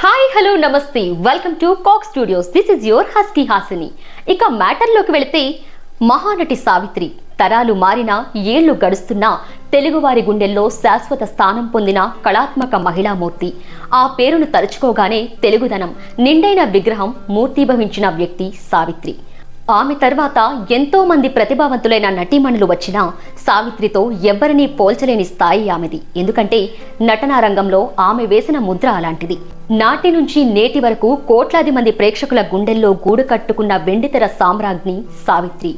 Hi hello నమస్తే. Welcome to cock studios this is your husky Hasini ఇక మ్యాటర్లోకి వెళితే మహానటి సావిత్రి. తరాలు మారిన ఏళ్ళు గడుస్తున్నా తెలుగువారి గుండెల్లో శాశ్వత స్థానం పొందిన కళాత్మక మహిళామూర్తి. ఆ పేరును తలుచుకోగానే తెలుగుదనం నిండైన విగ్రహం మూర్తిభవించిన వ్యక్తి సావిత్రి. ఆమె తర్వాత ఎంతో మంది ప్రతిభావంతులైన నటీమణులు వచ్చినా సావిత్రితో ఎవ్వరినీ పోల్చలేని స్థాయి ఆమెది. ఎందుకంటే నటనా రంగంలో ఆమె వేసిన ముద్ర అలాంటిది. నాటి నుంచి నేటి వరకు కోట్లాది మంది ప్రేక్షకుల గుండెల్లో గూడు కట్టుకున్న వెండితెర సామ్రాజ్ఞి సావిత్రి.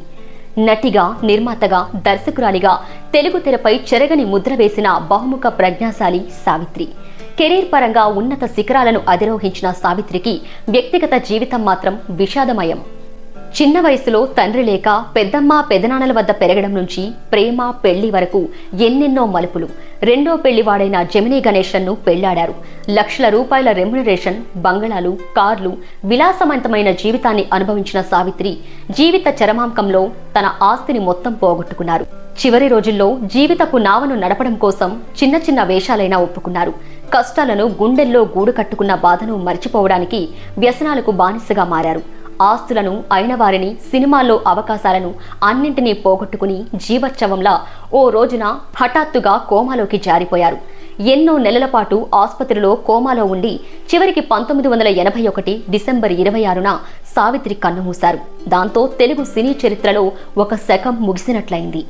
నటిగా నిర్మాతగా దర్శకురాలిగా తెలుగు తెరపై చెరగని ముద్ర వేసిన బహుముఖ ప్రజ్ఞాశాలి సావిత్రి. కెరీర్ పరంగా ఉన్నత శిఖరాలను అధిరోహించిన సావిత్రికి వ్యక్తిగత జీవితం మాత్రం విషాదమయం. చిన్న వయసులో తండ్రి లేక పెద్దమ్మ పెదనాన్నల వద్ద పెరగడం నుంచి ప్రేమ పెళ్ళి వరకు ఎన్నెన్నో మలుపులు. రెండో పెళ్ళివాడైన జమినీ గణేశన్ను పెళ్ళాడారు. లక్షల రూపాయల రెమ్యునరేషన్ బంగళాలు కార్లు విలాసవంతమైన జీవితాన్ని అనుభవించిన సావిత్రి జీవిత చరమాంకంలో తన ఆస్తిని మొత్తం పోగొట్టుకున్నారు. చివరి రోజుల్లో జీవితపు నావను నడపడం కోసం చిన్న చిన్న వేషాలైనా ఒప్పుకున్నారు. కష్టాలను గుండెల్లో గూడు కట్టుకున్న బాధను మర్చిపోవడానికి వ్యసనాలకు బానిసగా మారారు. ఆస్తులను అయిన వారిని సినిమాల్లో అవకాశాలను అన్నింటినీ పోగొట్టుకుని జీవోత్సవంలా ఓ రోజున హఠాత్తుగా కోమాలోకి జారిపోయారు. ఎన్నో నెలల పాటు ఆసుపత్రిలో కోమాలో ఉండి చివరికి పంతొమ్మిది వందల ఎనభై ఒకటి డిసెంబర్ ఇరవై ఆరున సావిత్రి కన్నుమూశారు దాంతో తెలుగు సినీ చరిత్రలో ఒక శకం ముగిసినట్లయింది.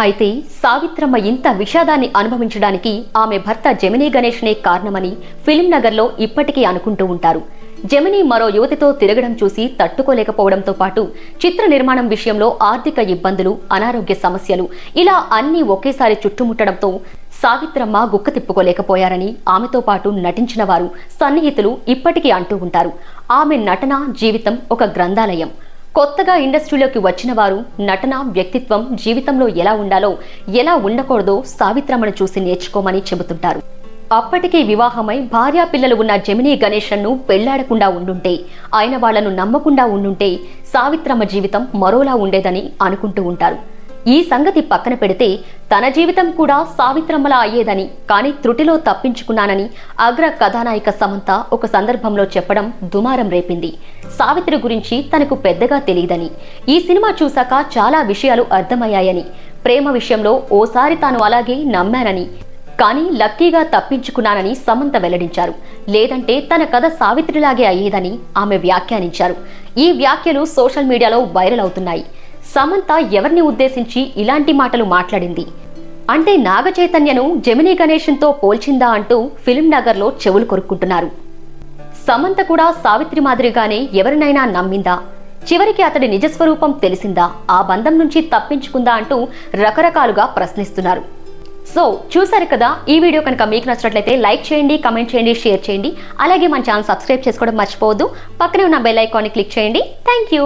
అయితే సావిత్రమ్మ ఇంత విషాదాన్ని అనుభవించడానికి ఆమె భర్త జమినీ గణేష్నే కారణమని ఫిల్మ్ నగర్లో ఇప్పటికీ అనుకుంటూ ఉంటారు. జమిని మరో యువతితో తిరగడం చూసి తట్టుకోలేకపోవడంతో పాటు చిత్ర నిర్మాణం విషయంలో ఆర్థిక ఇబ్బందులు అనారోగ్య సమస్యలు ఇలా అన్నీ ఒకేసారి చుట్టుముట్టడంతో సావిత్రమ్మ గుక్క తిప్పుకోలేకపోయారని ఆమెతో పాటు నటించిన వారు సన్నిహితులు ఇప్పటికీ అంటూ ఉంటారు. ఆమె నటన జీవితం ఒక గ్రంథాలయం. కొత్తగా ఇండస్ట్రీలోకి వచ్చిన వారు నటన వ్యక్తిత్వం జీవితంలో ఎలా ఉండాలో ఎలా ఉండకూడదో సావిత్రమ్మను చూసి నేర్చుకోమని చెబుతుంటారు. అప్పటికే వివాహమై భార్యా పిల్లలు ఉన్న జమినీ గణేశన్ను పెళ్ళాడకుండా ఉండుంటే ఆయన వాళ్ళను నమ్మకుండా ఉండుంటే సావిత్రమ్మ జీవితం మరోలా ఉండేదని అనుకుంటూ ఉంటారు. ఈ సంగతి పక్కన పెడితే తన జీవితం కూడా సావిత్రమ్మలా అయ్యేదని కానీ త్రుటిలో తప్పించుకున్నానని అగ్ర కథానాయిక సమంత ఒక సందర్భంలో చెప్పడం దుమారం రేపింది. సావిత్రి గురించి తనకు పెద్దగా తెలియదని ఈ సినిమా చూశాక చాలా విషయాలు అర్థమయ్యాయని ప్రేమ విషయంలో ఓసారి తాను అలాగే నమ్మానని కానీ లక్కీగా తప్పించుకున్నానని సమంత వెల్లడించారు. లేదంటే తన కథ సావిత్రిలాగే అయ్యేదని ఆమె వ్యాఖ్యానించారు. ఈ వ్యాఖ్యలు సోషల్ మీడియాలో వైరల్ అవుతున్నాయి. సమంత ఎవరిని ఉద్దేశించి ఇలాంటి మాటలు మాట్లాడింది? అంటే నాగ చైతన్యను జమినీ గణేషన్తో పోల్చిందా అంటూ ఫిల్మ్ నగర్లో చెవులు కొరుక్కుంటున్నారు. సమంత కూడా సావిత్రి మాదిరిగానే ఎవరినైనా నమ్మిందా? చివరికి అతడి నిజస్వరూపం తెలిసిందా? ఆ బంధం నుంచి తప్పించుకుందా అంటూ రకరకాలుగా ప్రశ్నిస్తున్నారు. సో చూసారు కదా ఈ వీడియో కనుక మీకు నచ్చినట్లయితే లైక్ చేయండి కమెంట్ చేయండి షేర్ చేయండి. అలాగే మన ఛానల్ సబ్స్క్రైబ్ చేసుకోవడం మర్చిపోవద్దు. పక్కనే ఉన్న బెల్ ఐకాన్ని క్లిక్ చేయండి. Thank you